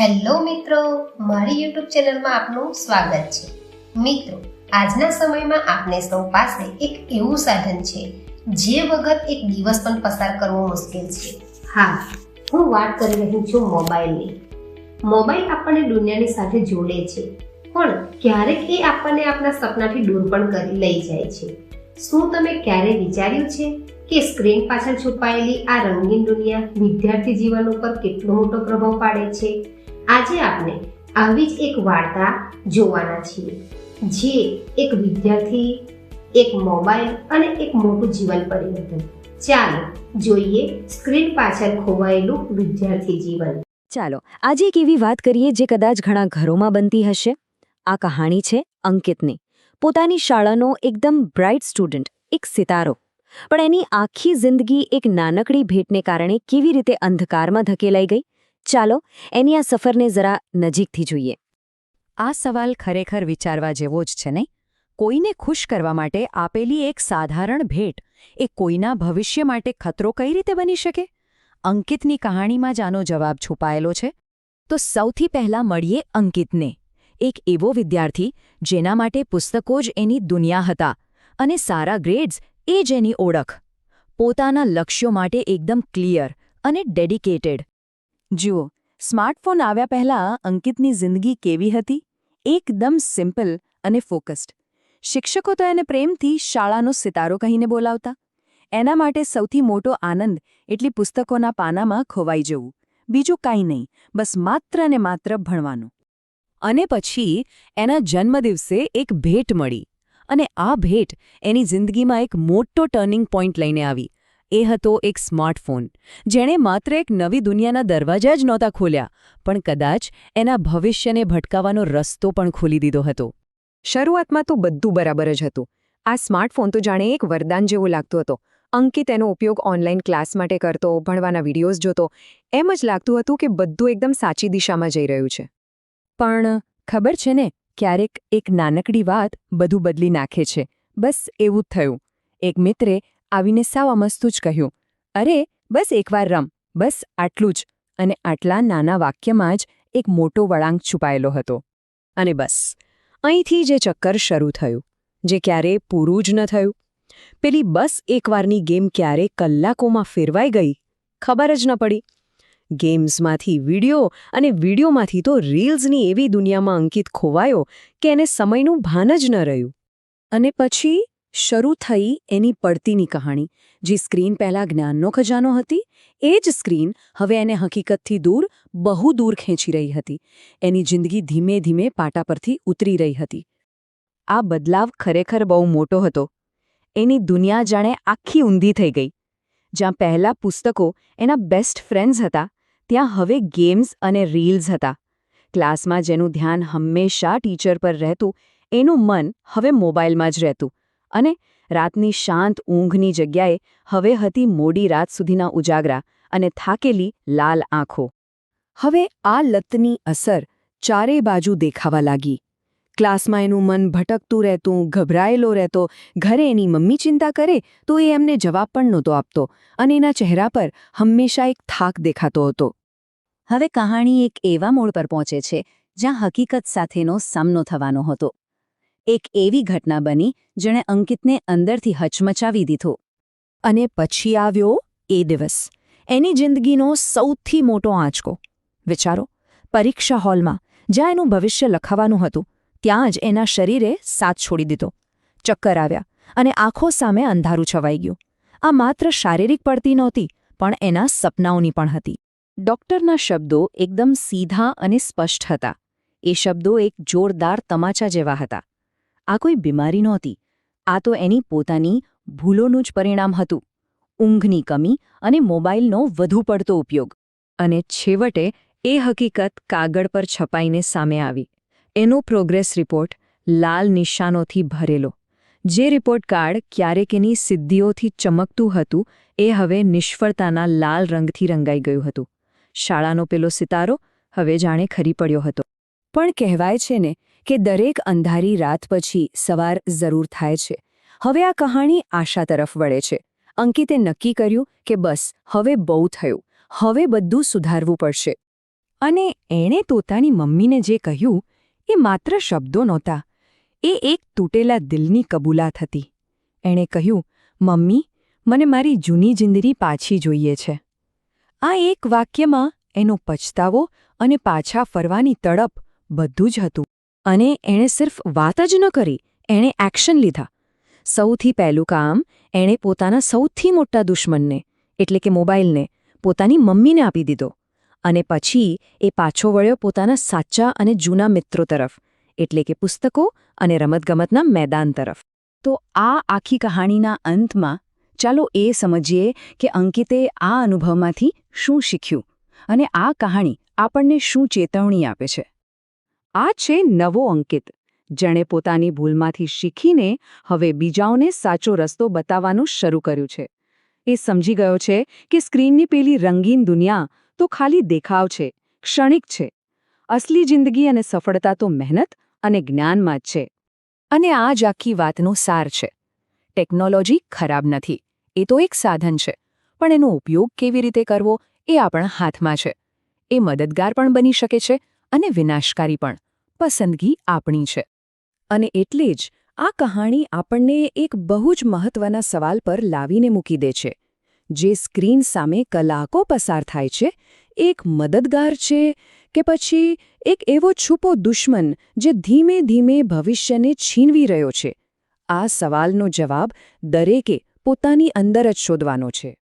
Hello મિત્રો, મારી YouTube ચેનલમાં આપનું સ્વાગત છે. મિત્રો, આજના સમયમાં આપણે સૌ પાસે એક એવું સાધન છે, જે વગર એક દિવસ પણ પસાર કરવો મુશ્કેલ છે. હા, હું વાત કરી રહી છું મોબાઈલની. મોબાઈલ આપણને દુનિયાની સાથે જોડે છે, પણ ક્યારેક એ આપણને આપણા સપનાથી દૂર પણ કરી લઈ જાય છે. શું તમે ક્યારે વિચાર્યું છે કે સ્ક્રીન પાછળ છુપાયેલી આ રંગીન દુનિયા વિદ્યાર્થી જીવન ઉપર કેટલો મોટો પ્રભાવ પાડે છે? આજે આપણે આવી જ એક વાર્તા જોવાના છીએ, જે એક વિદ્યાર્થી, એક મોબાઈલ અને એક મોટું જીવન પરિવર્તન. ચાલો જોઈએ સ્ક્રીન પાછળ ખોવાયેલું વિદ્યાર્થી જીવન. ચાલો, આજે એક એવી વાત કરીએ જે કદાચ ઘણા ઘરોમાં બનતી હશે. આ કહાણી છે અંકિતની. પોતાની શાળાનો એકદમ બ્રાઇટ સ્ટુડન્ટ, એક સિતારો. પણ એની આખી જિંદગી એક નાનકડી ભેટને કારણે કેવી રીતે અંધકારમાં ધકેલાઈ ગઈ? ચાલો, એની આ સફરને જરા નજીકથી જોઈએ. આ સવાલ ખરેખર વિચારવા જેવો જ છે નહીં? કોઈને ખુશ કરવા માટે આપેલી એક સાધારણ ભેટ એ કોઈના ભવિષ્ય માટે ખતરો કઈ રીતે બની શકે? અંકિતની કહાણીમાં જ આનો જવાબ છુપાયેલો છે. તો સૌથી પહેલાં મળીએ અંકિતને, એક એવો વિદ્યાર્થી જેના માટે પુસ્તકો જ એની દુનિયા હતા અને સારા ગ્રેડ્સ એ જ એની ઓળખ. પોતાના લક્ષ્યો માટે એકદમ ક્લિયર અને ડેડિકેટેડ જુઓ, સ્માર્ટફોન આવ્યા પહેલાં અંકિતની જિંદગી કેવી હતી? એકદમ સિમ્પલ અને ફોકસ્ડ. શિક્ષકો તો એને પ્રેમથી શાળાનો સિતારો કહીને બોલાવતા. એના માટે સૌથી મોટો આનંદ એટલી પુસ્તકોના પાનામાં ખોવાઈ જવું. બીજું કાંઈ નહીં, બસ માત્ર ને માત્ર ભણવાનું. અને પછી એના જન્મદિવસે એક ભેટ મળી. અને આ ભેટ એની જિંદગીમાં એક મોટો ટર્નિંગ પોઈન્ટ લઈને આવી. એ હતો એક સ્માર્ટફોન, જેણે માત્ર એક નવી દુનિયાના દરવાજા જ નહોતા ખોલ્યા, પણ કદાચ એના ભવિષ્યને ભટકાવાનો રસ્તો પણ ખોલી દીધો હતો. શરૂઆતમાં તો બધું બરાબર જ હતું. આ સ્માર્ટફોન તો જાણે એક વરદાન જેવો લાગતો હતો. અંકિત એનો ઉપયોગ ઓનલાઈન ક્લાસ માટે કરતો, ભણવાના વિડીયોઝ જોતો, એમ જ લાગતું હતું કે બધું એકદમ સાચી દિશામાં જઈ રહ્યું છે. પણ ખબર છે ને, ક્યારેક એક નાનકડી વાત બધું બદલી નાખે છે. બસ એવું જ થયું. એક મિત્રે આવીને સાવ અમસ્તું જ કહ્યું, અરે, બસ એકવાર રમ, બસ આટલું જ. અને આટલા નાના વાક્યમાં જ એક મોટો વળાંક છુપાયેલો હતો. અને બસ, અહીંથી જે ચક્કર શરૂ થયું, જે ક્યારે પૂરું જ ન થયું. પેલી બસ એકવારની ગેમ ક્યારે કલાકોમાં ફેરવાઈ ગઈ, ખબર જ ન પડી. ગેમ્સમાંથી વીડિયો અને વિડીયોમાંથી તો રીલ્સની એવી દુનિયામાં અંકિત ખોવાયો કે એને સમયનું ભાન જ ન રહ્યું. અને પછી? શરૂ થઈ એની પડતીની કહાણી. જે સ્ક્રીન પહેલાં જ્ઞાનનો ખજાનો હતી, એ જ સ્ક્રીન હવે એને હકીકતથી દૂર, બહુ દૂર ખેંચી રહી હતી. એની જિંદગી ધીમે ધીમે પાટા પરથી ઉતરી રહી હતી. આ બદલાવ ખરેખર બહુ મોટો હતો. એની દુનિયા જાણે આખી ઊંધી થઈ ગઈ. જ્યાં પહેલાં પુસ્તકો એના બેસ્ટ ફ્રેન્ડ્સ હતા, ત્યાં હવે ગેમ્સ અને રીલ્સ હતા. ક્લાસમાં જેનું ધ્યાન હંમેશા ટીચર પર રહેતું, એનું મન હવે મોબાઈલમાં જ રહેતું. અને રાતની શાંત ઊંઘની જગ્યાએ હવે હતી મોડી રાત સુધીના ઉજાગરા અને થાકેલી લાલ આંખો. હવે આ લતની અસર ચારે બાજુ દેખાવા લાગી. ક્લાસમાં એનું મન ભટકતું રહેતું, ગભરાયેલો રહેતો, ઘરે એની મમ્મી ચિંતા કરે તો એ એમને જવાબ પણ નહોતો આપતો અને એના ચહેરા પર હંમેશા એક થાક દેખાતો હતો. હવે કહાણી એક એવા મોડ પર પહોંચે છે જ્યાં હકીકત સાથેનો સામનો થવાનો હતો. એક એવી ઘટના બની, જેણે અંકિતને અંદરથી હચમચાવી દીધો. અને પછી આવ્યો એ દિવસ. એની જિંદગીનો સૌથી મોટો આંચકો. વિચારો, પરીક્ષા હોલમાં, જ્યાં એનું ભવિષ્ય લખાવાનું હતું, ત્યાં જ એના શરીરે સાથ છોડી દીધો. ચક્કર આવ્યા, અને આંખો સામે અંધારું છવાઈ ગયું. આ માત્ર શારીરિક પડતી નહોતી, પણ એના સપનાઓની પણ હતી. ડોક્ટરના શબ્દો એકદમ સીધા અને સ્પષ્ટ હતા. એ શબ્દો એક જોરદાર તમાચા જેવા હતા. આ કોઈ બીમારી નહોતી. આ તો એની પોતાની ભૂલોનું જ પરિણામ હતું. ઊંઘની કમી અને મોબાઈલનો વધુ પડતો ઉપયોગ. અને છેવટે એ હકીકત કાગળ પર છપાઈને સામે આવી. એનો પ્રોગ્રેસ રિપોર્ટ લાલ નિશાનોથી ભરેલો. જે રિપોર્ટ કાર્ડ ક્યારેક એની સિદ્ધિઓથી ચમકતું હતું, એ હવે નિષ્ફળતાના લાલ રંગથી રંગાઈ ગયું હતું. શાળાનો પેલો સિતારો હવે જાણે ખરી પડ્યો હતો. પણ કહેવાય છે ને કે દરેક અંધારી રાત પછી સવાર જરૂર થાય છે. હવે આ કહાણી આશા તરફ વળે છે. અંકિતે નક્કી કર્યું કે બસ, હવે બહુ થયું. હવે બધું સુધારવું પડશે. અને એણે તોતાની મમ્મીને જે કહ્યું, એ માત્ર શબ્દો નહોતા. એ એક તૂટેલા દિલની કબૂલાત હતી. એણે કહ્યું, મમ્મી, મને મારી જૂની જિંદગી પાછી જોઈએ છે. આ એક વાક્યમાં એનો પછતાવો અને પાછા ફરવાની તડપ બધું જ હતું. અને એણે સિર્ફ વાત જ ન કરી, એણે એક્શન લીધા. સૌથી પહેલું કામ, એણે પોતાના સૌથી મોટા દુશ્મનને, એટલે કે મોબાઈલને, પોતાની મમ્મીને આપી દીધો. અને પછી એ પાછો વળ્યો પોતાના સાચા અને જૂના મિત્રો તરફ, એટલે કે પુસ્તકો અને રમતગમતના મેદાન તરફ. તો આ આખી કહાણીના અંતમાં, ચાલો એ સમજીએ કે અંકિતે આ અનુભવમાંથી શું શીખ્યું, અને આ કહાણી આપણને શું ચેતવણી આપે છે. આ છે નવો અંકિત. જેણે પોતાની ભૂલમાંથી શીખીને હવે બીજાઓને સાચો રસ્તો બતાવવાનું શરૂ કર્યું છે. એ સમજી ગયો છે કે સ્ક્રીનની પેલી રંગીન દુનિયા તો ખાલી દેખાવ છે, ક્ષણિક છે. અસલી જિંદગી અને સફળતા તો મહેનત અને જ્ઞાનમાં જ છે. અને આ જ આખી વાતનો સાર છે. ટેકનોલોજી ખરાબ નથી, એ તો એક સાધન છે. પણ એનો ઉપયોગ કેવી રીતે કરવો એ આપણા હાથમાં છે. એ મદદગાર પણ બની શકે છે અને વિનાશકારી પણ. પસંદગી આપણી છે. અને એટલે જ આ કહાણી આપણને એક બહુ જ મહત્વના સવાલ પર લાવીને મૂકી દે છે. જે સ્ક્રીન સામે કલાકો પસાર થાય છે, એક મદદગાર છે કે પછી એક એવો છુપો દુશ્મન જે ધીમે ધીમે ભવિષ્યને છીનવી રહ્યો છે? આ સવાલનો જવાબ દરેકે પોતાની અંદર જ શોધવાનો છે.